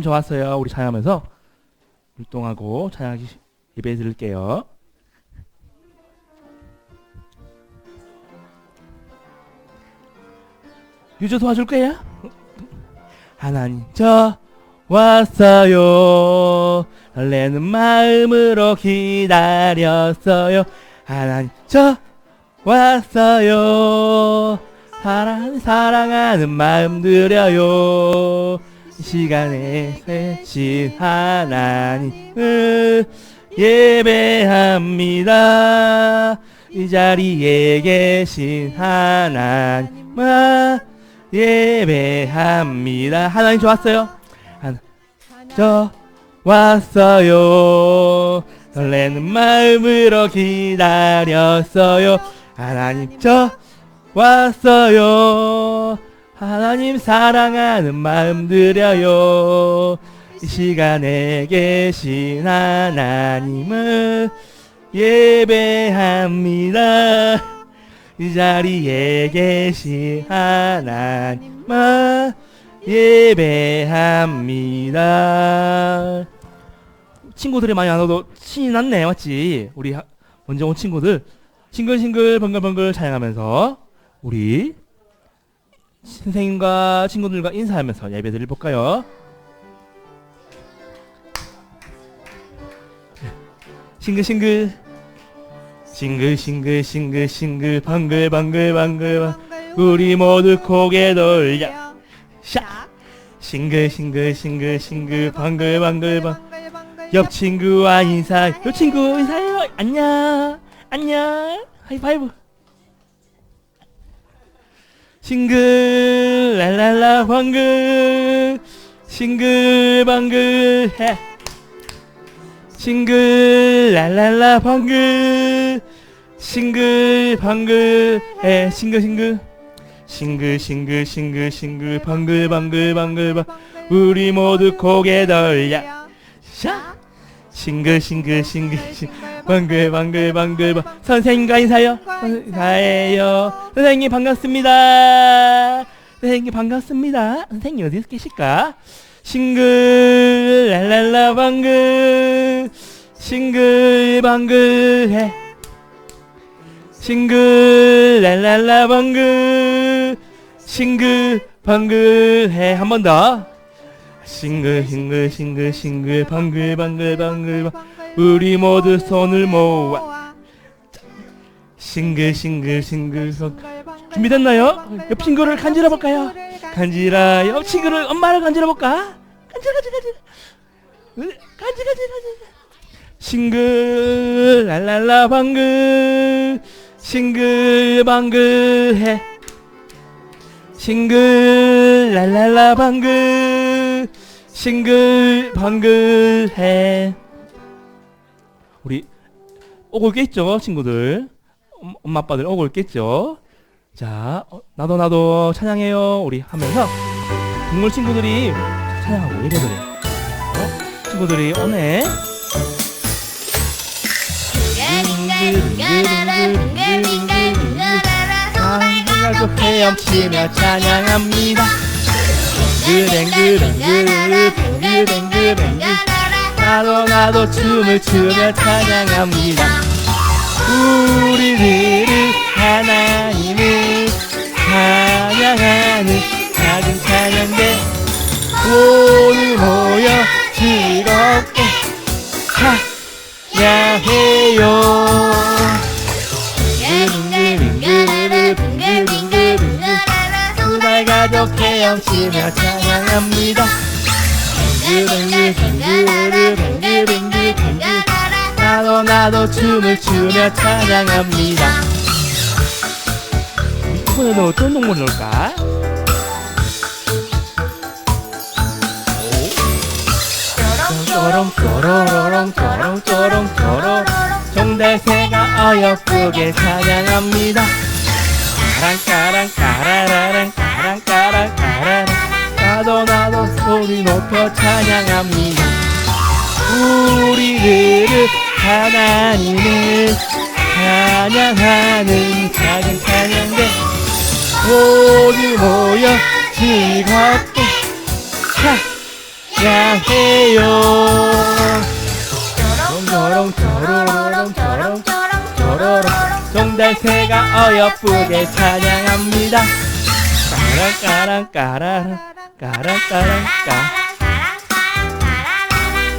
하나님 좋았어요. 우리 찬양하면서 율동하고 찬양 예배 드릴게요. 유저 도와줄 거예요? 하나님 저 왔어요. 설레는 마음으로 기다렸어요. 하나님 저 왔어요. 사랑 사랑하는 마음 드려요. 이 시간에 세신 하나님을 예배합니다. 이 자리에 계신 하나님을 예배합니다. 하나님 좋았어요. 하나, 저 왔어요. 설레는 마음으로 기다렸어요. 하나님 저 왔어요. 하나님 사랑하는 마음 드려요. 이 시간에 계신 하나님을 예배합니다. 이 자리에 계신 하나님을 예배합니다. 친구들이 많이 안 와도 신이 났네, 맞지? 우리 하- 먼저 온 친구들 싱글싱글 번글번글 찬양하면서 우리 선생님과 친구들과 인사하면서 예배 드릴 볼까요? 싱글싱글. 싱글싱글 싱글싱글 방글방글 방글 우리 모두 고개 돌려. 샤. 싱글싱글 싱글싱글 방글방글 방. 옆 친구와 인사 옆 친구 인사해요 안녕. 안녕. 하이파이브 싱글 랄랄라 방글 싱글 방글 해. 싱글 랄랄라 방글 싱글 방글 해. 싱글 싱글. 싱글 싱글 싱글 싱글 방글 방글 방글 방 우리 모두 고개 돌려. 샤 싱글 싱글 싱글 싱글. 방글 방글 방글 방. 선생님과 인사요. 인사해요. 선생님 반갑습니다. 선생님 반갑습니다. 선생님 어디 계실까? 싱글 랄랄라 방글. 싱글 방글 해. 싱글 랄랄라 방글. 싱글 방글 해. 한 번 더 싱글 싱글 싱글 싱글 방글 방글 방글. 방 우리 모두 손을 모아. 싱글 싱글 싱글 손. 준비됐나요? 옆 친구를 간지러 볼까요? 간지라 옆 친구를 엄마를 간지러 볼까? 간지러 간지러 간지러 간지러 간지러. 싱글 랄랄라 방글. 싱글 방글 해. 싱글 랄랄라 방글 싱글 방글 해. 우리 오고 있겠죠 친구들? 엄- 엄마 아빠들 오고 있겠죠? 자 어, 나도 나도 찬양해요. 우리 하면서 동물 친구들이 찬양하고 예배드려 어? 친구들이 오네 하늘나도 헤엄치며 찬양합니다 그랭그랭그르 뱅그랭그랭그 나도 나도 춤을 추며 찬양합니다 우리들은 하나님을 찬양하는 작은 찬양대 모두 모여 즐겁게 찬양해요 헤엄치며 찬양합니다. 뱅글뱅글 뱅글뱅글뱅글 나도 나도 춤을 추며 찬양합니다. 이번에는 어떤 동물 넣을까? 쪼롱 쪼로로롱 쪼롱 쪼롱 쪼로 종달새가 어여쁘게 찬양합니다. 까랑까랑 까라라랑 까랑까랑 까라랑 나도 나도 소리 높여 찬양합니다. 우리들은 하나님을 찬양하는 작은 찬양대. 모두 모여 즐겁게 찬양해요. 저롱 저롱 저롱 저러러 정달새가 어여쁘게 찬양합니다 까랑까랑 까라랑 까랑 까랑 까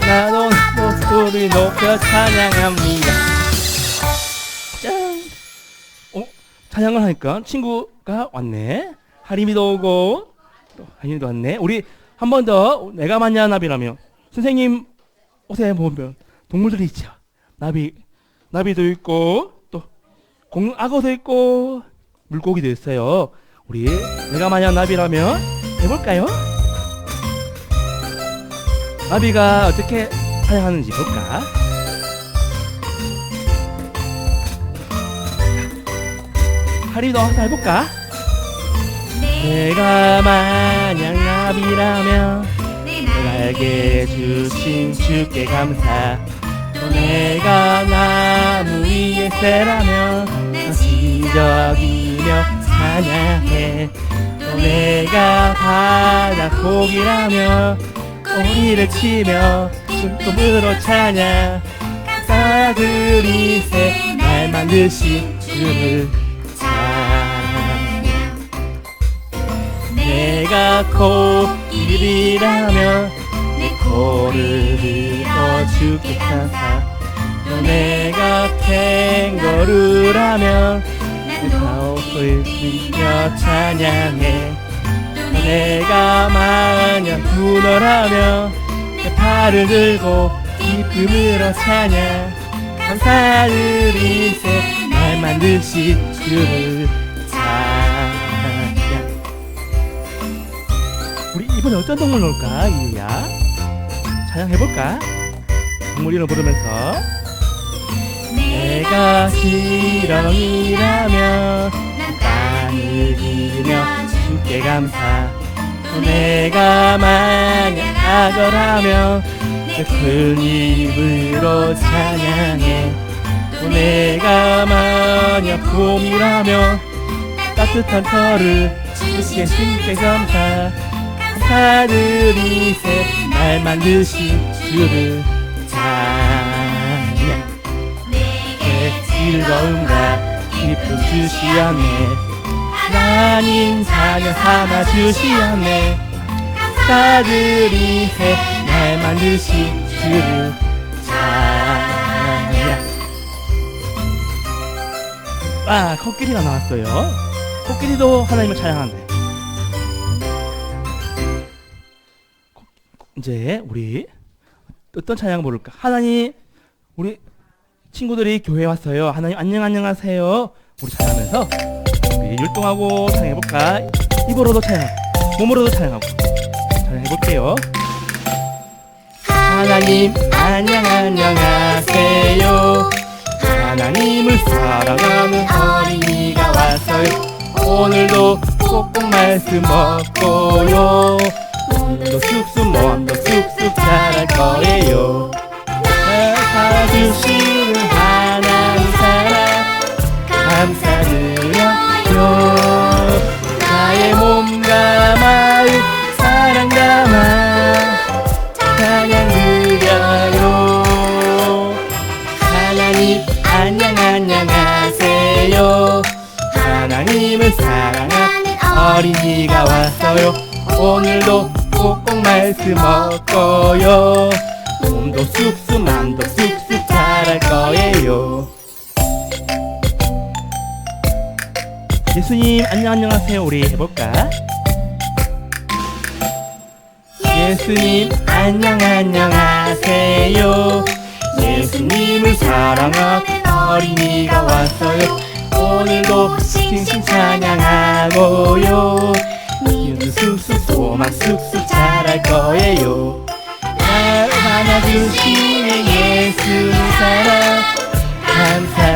나도 목소리 높여 찬양합니다 짠 어? 찬양을 하니까 친구가 왔네 하림이도 오고 또 하림이도 왔네 우리 한 번 더 내가 만냐 나비라며 선생님 옷에 보면 동물들이 있죠 나비 나비도 있고 또 공 악어도 있고 물고기도 있어요. 우리 내가 만약 나비라면 해볼까요? 나비가 어떻게 사냥하는지 볼까? 하리도 한번 해볼까? 내가 만약 나비라면 날개 주신 주께 감사 또 내가 나무 위에 새라면 시적이며 찬양해. 또 내가 바다 고기라며 꼬리를 치며 숨금으로 찬양 사들이 새날 만드신 주를 찬양 내가 코끼리라면 내 코를 들어 주께 감사 또 내가 캥거루라면 빌려 찬양해. 또 내가 문어라면 내 팔을 들고 기쁨으로 찬양 감사드리세 날 만드신 주를 찬양 우리 이번에 어떤 동물 넣을까 이유야? 찬양해볼까? 동물 이름 부르면서. 내가 지렁이라면 땅을 기며 주께 감사. 또 내가 만약 악어라면 큰 입으로 찬양해. 또 내가 만약 곰이라면 따뜻한 털을 주께 주께 감사. 감사드리세 날 만드신 주를 찬양. 내 즐거움과 기쁨 주시었네 하나님 자녀 삼아 주시었네. 감사드리세 날 만드신 주를 찬양 아 코끼리가 나왔어요. 코끼리도 하나님을 찬양한대 코- 이제 우리 어떤 찬양 부를까? 하나님 우리 친구들이 교회 왔어요. 하나님 안녕 안녕하세요. 우리 찬양하면서 율동하고 찬양해볼까? 입으로도 찬양 몸으로도 찬양하고. 찬양해볼게요. 하나님 안녕 안녕하세요. 하나님을 사랑하는 어린이가 왔어요. 오늘도 꼭꼭 말씀 먹고요. 오늘도 쑥쑥 몸도 쑥쑥 자랄 거예요. 사주시는 하나님 사랑. 감사드려요 몸과 마음 사랑 담아 찬양 드려요. 하나님 안녕 안녕하세요. 하나님을 사랑하는 어린이가 왔어요. 오늘도 꼭꼭 말씀 먹고요. 몸도 쑥쑥 맘도 쑥쑥 자랄 거예요 예수님 안녕 안녕하세요. 우리 해볼까? 예수님 안녕 안녕하세요. 예수님을 사랑하는 어린이가 왔어요. 오늘도 싱싱 찬양하고요. 이웃 쑥쑥 소망 쑥쑥 자랄 거예요. 날 안아주시는 예수님 사랑.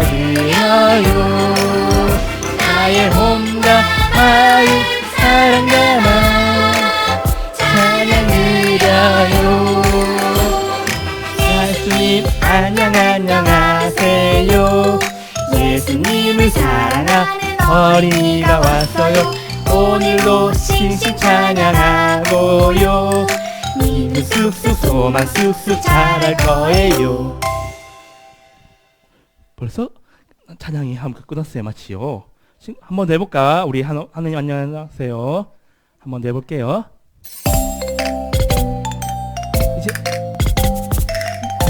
감사드려요 나의 몸과 마음 사랑 담아 찬양 드려요. 예수님 안녕 안녕하세요. 예수님을 사랑하는 어린이가 왔어요. 오늘도 싱싱 찬양하고요. 힘도 쑥쑥 소만 쑥쑥 자랄 거예요. 벌써 찬양이 한번 끝났어요 마치요 한번 내볼까? 우리 하나님 안녕하세요. 한번 내볼게요. 이제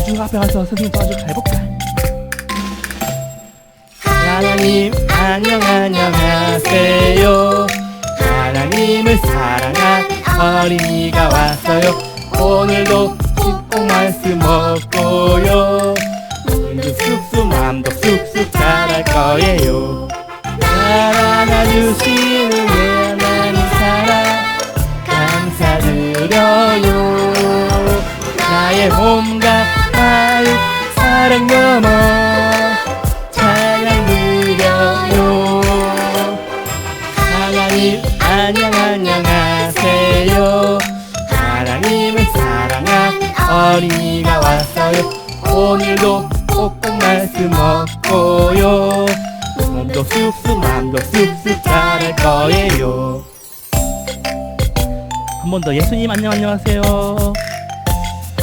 주 앞에 가서 선생님 도와줘 해볼까? 하나님 안녕 안녕하세요. 하나님을 사랑한 어린이가 왔어요. 오늘도 꼭 말씀 먹고요. 눈도 쑥쑥 마음도 쑥쑥 자랄 거예요 날안 예수님 안녕 안녕하세요.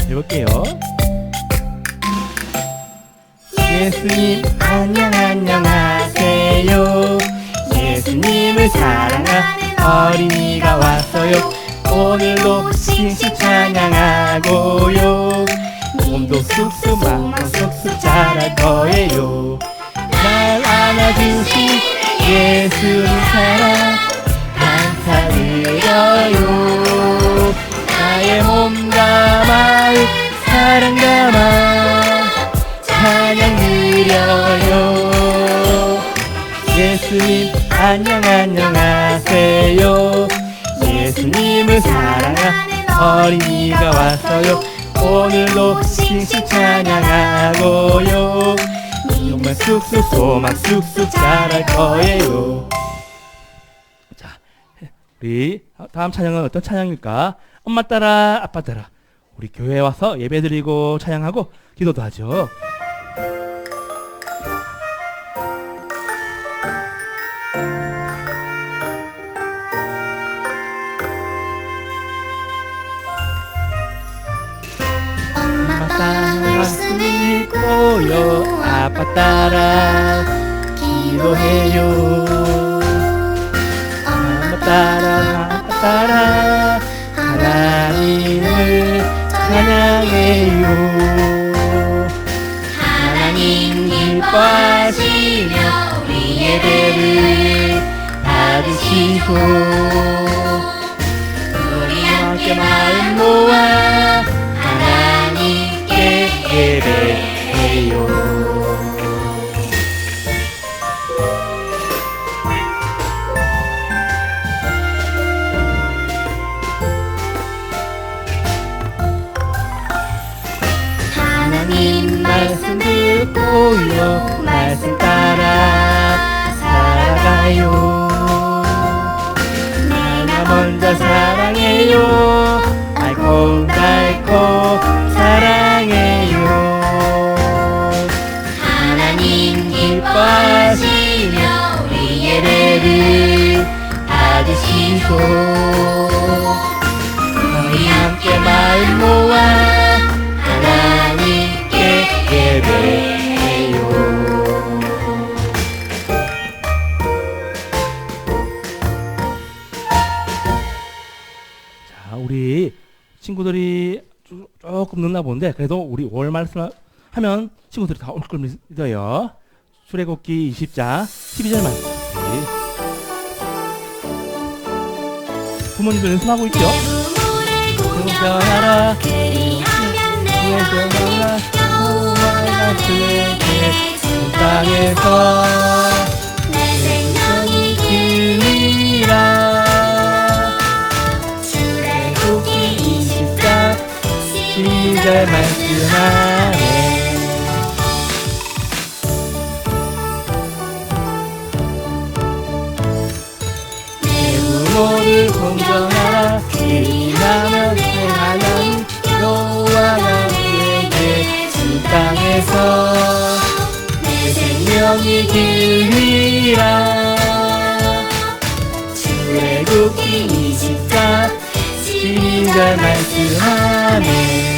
해볼게요. 예수님 안녕 안녕하세요. 예수님을 사랑한 어린이가 왔어요. 오늘도 싱싱 찬양하고요. 몸도 쑥쑥 마음도 쑥쑥 자랄 거예요. 날 안아주신 예수님 사랑 감사드려요 안녕 안녕하세요. 예수님을 사랑한 어린이가 왔어요. 오늘도 싱싱 찬양하고요. 정말 쑥쑥 소망 쑥쑥 자랄 거예요. 자 우리 다음 찬양은 어떤 찬양일까? 엄마 따라 아빠 따라. 우리 교회에 와서 예배 드리고 찬양하고 기도도 하죠 따라 기도해요 엄마 따라 아빠 따라 하나님을 찬양해요. 하나님 기뻐하시며 우리 예배를 받으시고 듣고요 말씀 따라 살아가요. 내가 먼저 사랑해요. 알콩달콩 늦나 본데 그래도 우리 월 말씀 하면 친구들이 다 올 걸 믿어요. 출애굽기 20장 12절 말씀. 부모님들 연습하고 있죠? 구경하라 그리하면 내 그에게 주 땅에서 20절 12절 말씀하네 내 부모를 공경하라. 그리하면 내 하나님 여호와가 그에게 주 땅에서 내 생명이 길이라. 출애굽기 24 12절 12절 말씀하네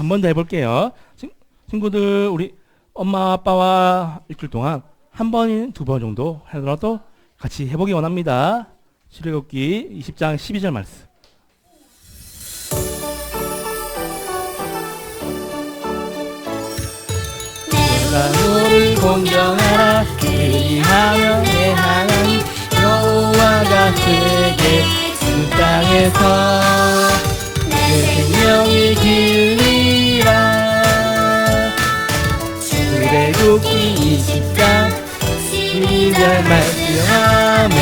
한 번 더 해볼게요. 친, 친구들 우리 엄마 아빠와 일주일 동안 한 번, 두 번 정도 하더라도 같이 해보기 원합니다. 출애굽기 20장 12절 말씀. 내가 너를 공경하라 그리하여 내 하나님 여호와가 그에게 그 땅에서 내 생명이 길 리라 출애굽기 20장 12절 말씀하네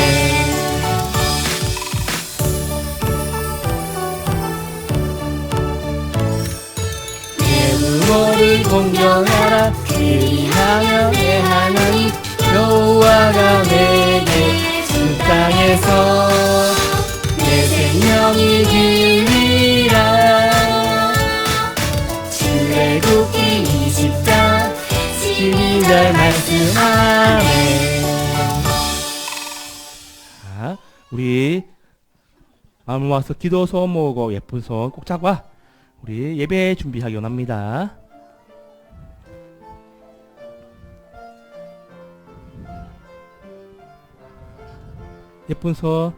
내 부모를 공경하라. 그리하여 내 하나님 여호와가 내게 그 땅에서 내 생명이 12절 말씀하네 자, 우리 마음을 모아서 기도 소원 모으고 예쁜 소원 꼭 잡아 우리 예배 준비하기 원합니다. 예쁜 손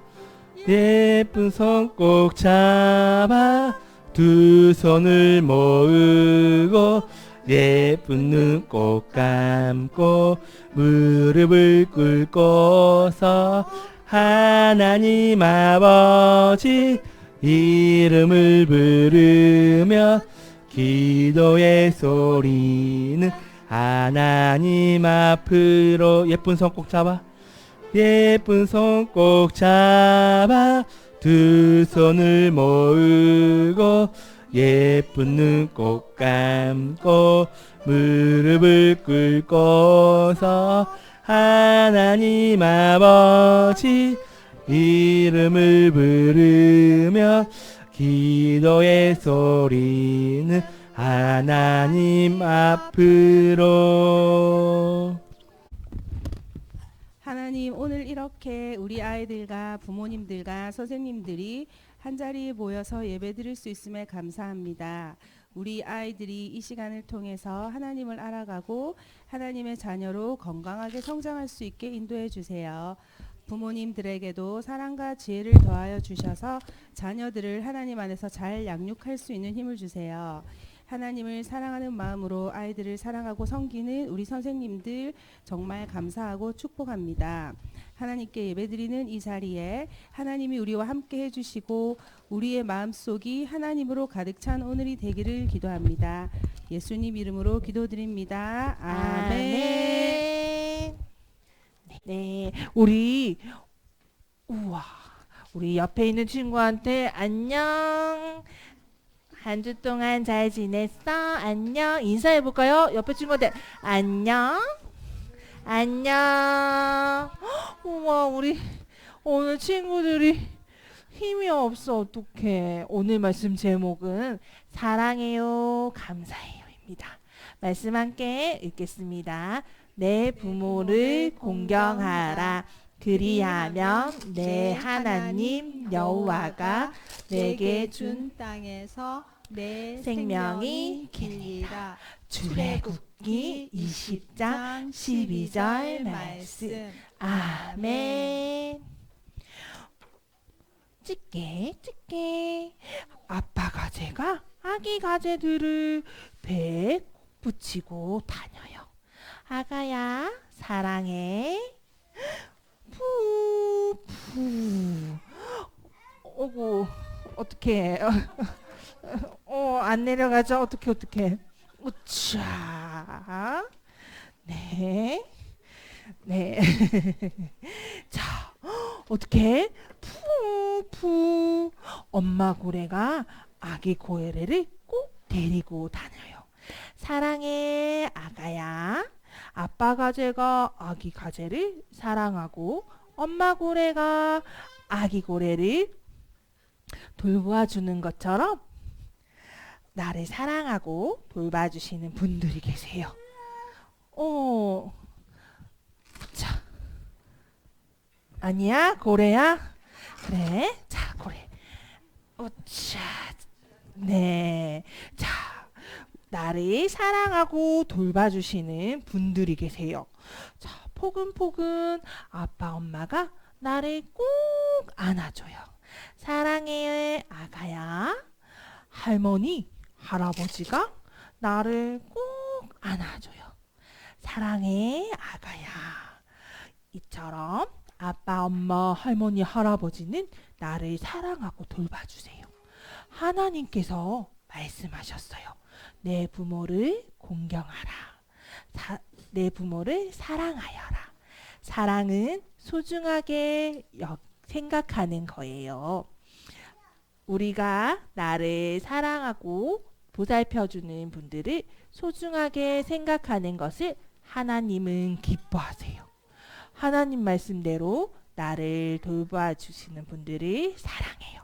예쁜 손 꼭 잡아 두 손을 모으고 예쁜 눈 꼭 감고 무릎을 꿇고서 하나님 아버지 이름을 부르며 기도의 소리는 하나님 앞으로 예쁜 손 꼭 잡아 예쁜 손 꼭 잡아 두 손을 모으고 예쁜 눈꼭 감고 무릎을 꿇고서 하나님 아버지 이름을 부르며 기도의 소리는 하나님 앞으로. 하나님 오늘 이렇게 우리 아이들과 부모님들과 선생님들이 한 자리에 모여서 예배드릴 수 있음에 감사합니다. 우리 아이들이 이 시간을 통해서 하나님을 알아가고 하나님의 자녀로 건강하게 성장할 수 있게 인도해 주세요. 부모님들에게도 사랑과 지혜를 더하여 주셔서 자녀들을 하나님 안에서 잘 양육할 수 있는 힘을 주세요. 하나님을 사랑하는 마음으로 아이들을 사랑하고 섬기는 우리 선생님들 정말 감사하고 축복합니다. 하나님께 예배드리는 이 자리에 하나님이 우리와 함께 해주시고 우리의 마음속이 하나님으로 가득 찬 오늘이 되기를 기도합니다. 예수님 이름으로 기도드립니다. 아멘. 네, 우리 우와, 우리 옆에 있는 친구한테 안녕. 한 주 동안 잘 지냈어? 안녕. 인사해 볼까요? 옆에 친구한테 안녕. 안녕. 헉, 우와, 우리 오늘 친구들이 힘이 없어. 어떡해. 오늘 말씀 제목은 사랑해요, 감사해요입니다. 말씀 함께 읽겠습니다. 내 부모를 공경하라. 그리하면 내 하나님 여호와가 내게 준 땅에서 내 생명이 생명이 길리라. 출애굽기 20장 12절 말씀. 아멘. 찌개 찌개 아빠 가재가 아기 가재들을 배에 붙이고 다녀요. 아가야 사랑해. 푸푸. 어구 어떻게 어 안 내려가죠 어떻게 어떻게 우차 네. 네. 자, 어떻게? 푸푸. 엄마 고래가 아기 고래를 꼭 데리고 다녀요. 사랑해, 아가야. 아빠 가재가 아기 가재를 사랑하고 엄마 고래가 아기 고래를 돌보아주는 것처럼 나를 사랑하고 돌봐주시는 분들이 계세요. 어, 자, 아니야, 고래야? 그래, 자, 고래. 어차. 네. 자, 나를 사랑하고 돌봐주시는 분들이 계세요. 자, 포근포근 아빠, 엄마가 나를 꼭 안아줘요. 사랑해, 아가야. 할머니, 할아버지가 나를 꼭 안아줘요. 사랑해, 아가야. 이처럼 아빠, 엄마, 할머니, 할아버지는 나를 사랑하고 돌봐주세요. 하나님께서 말씀하셨어요. 내 부모를 공경하라. 사- 내 부모를 사랑하여라. 사랑은 소중하게 여- 생각하는 거예요. 우리가 나를 사랑하고 보살펴주는 분들을 소중하게 생각하는 것을 하나님은 기뻐하세요. 하나님 말씀대로 나를 돌봐주시는 분들을 사랑해요.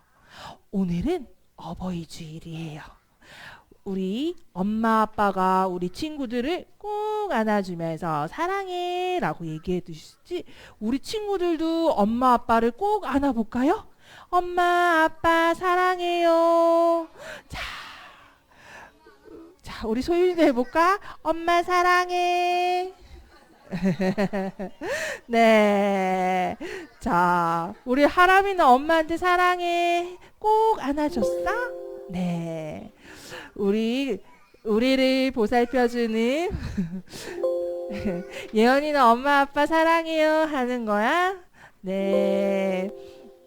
오늘은 어버이 주일이에요. 우리 엄마 아빠가 우리 친구들을 꼭 안아주면서 사랑해 라고 얘기해 주시지 우리 친구들도 엄마 아빠를 꼭 안아볼까요? 엄마 아빠 사랑해요. 자, 자 우리 소윤이도 해볼까? 엄마 사랑해. 네. 자, 우리 하람이는 엄마한테 사랑해. 꼭 안아줬어? 네. 우리, 우리를 보살펴주는 예언이는 엄마 아빠 사랑해요 하는 거야? 네.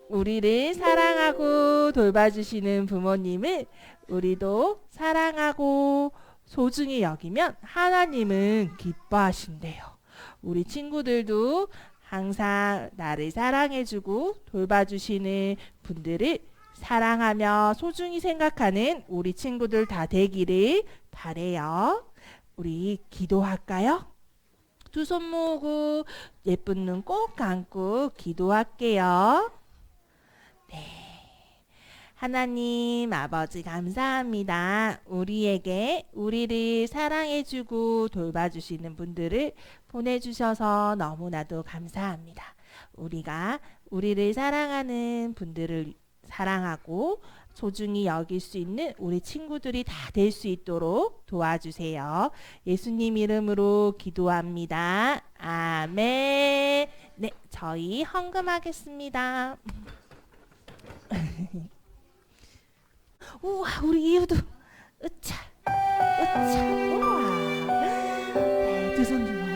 우리를 사랑하고 돌봐주시는 부모님을 우리도 사랑하고 소중히 여기면 하나님은 기뻐하신대요. 우리 친구들도 항상 나를 사랑해주고 돌봐주시는 분들을 사랑하며 소중히 생각하는 우리 친구들 다 되기를 바래요. 우리 기도할까요? 두 손 모으고 예쁜 눈 꼭 감고 기도할게요. 네. 하나님 아버지 감사합니다. 우리에게 우리를 사랑해주고 돌봐주시는 분들을 보내주셔서 너무나도 감사합니다. 우리가 우리를 사랑하는 분들을 사랑하고 소중히 여길 수 있는 우리 친구들이 다 될 수 있도록 도와주세요. 예수님 이름으로 기도합니다. 아멘. 네, 저희 헌금하겠습니다. 우와, 우리 이유도 으차, 으차, 우와. 네, 두 손 들고.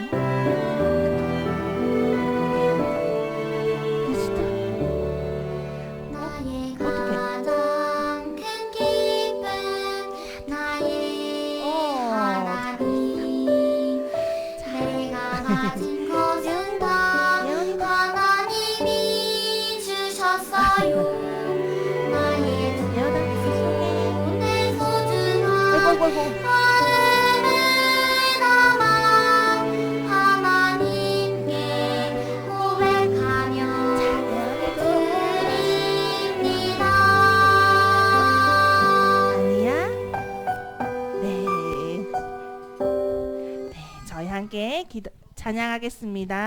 하겠습니다.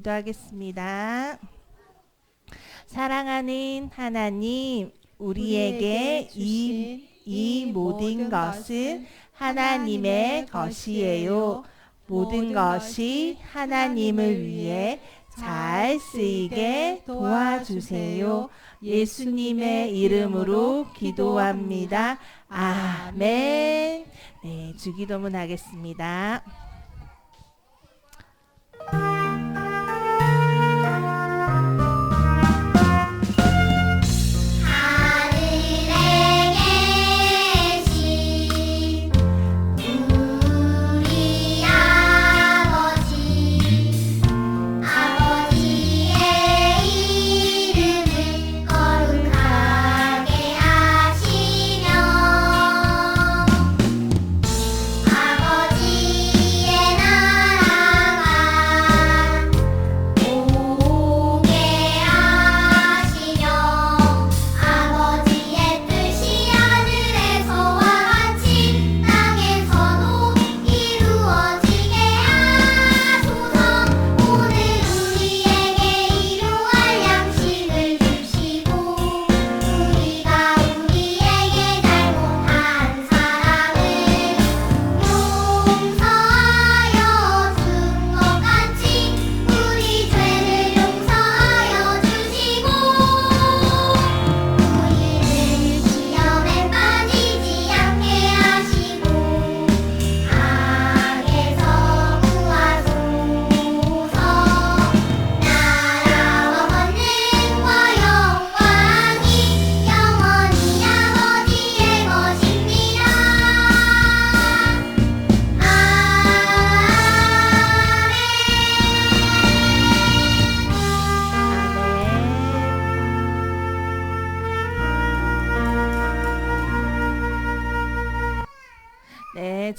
기도하겠습니다. 사랑하는 하나님, 우리에게 이, 이 모든 것은 하나님의 것이에요. 모든 것이 하나님을 위해 잘 쓰이게 도와주세요. 예수님의 이름으로 기도합니다. 아멘. 네, 주기도문 하겠습니다.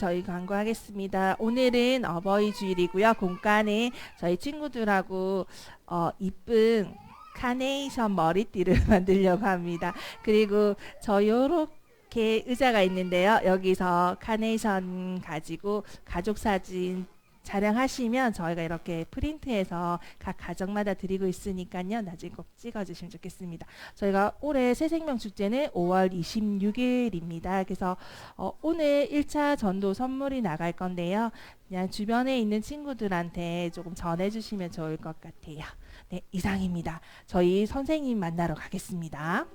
저희 광고하겠습니다. 오늘은 어버이 주일이고요. 공간에 저희 친구들하고 어, 이쁜 카네이션 머리띠를 만들려고 합니다. 그리고 저 요렇게 의자가 있는데요. 여기서 카네이션 가지고 가족 사진 촬영하시면 저희가 이렇게 프린트해서 각 가정마다 드리고 있으니까요. 나중에 꼭 찍어주시면 좋겠습니다. 저희가 올해 새생명 축제는 5월 26일입니다. 그래서 어, 오늘 1차 전도 선물이 나갈 건데요. 그냥 주변에 있는 친구들한테 조금 전해주시면 좋을 것 같아요. 네, 이상입니다. 저희 선생님 만나러 가겠습니다.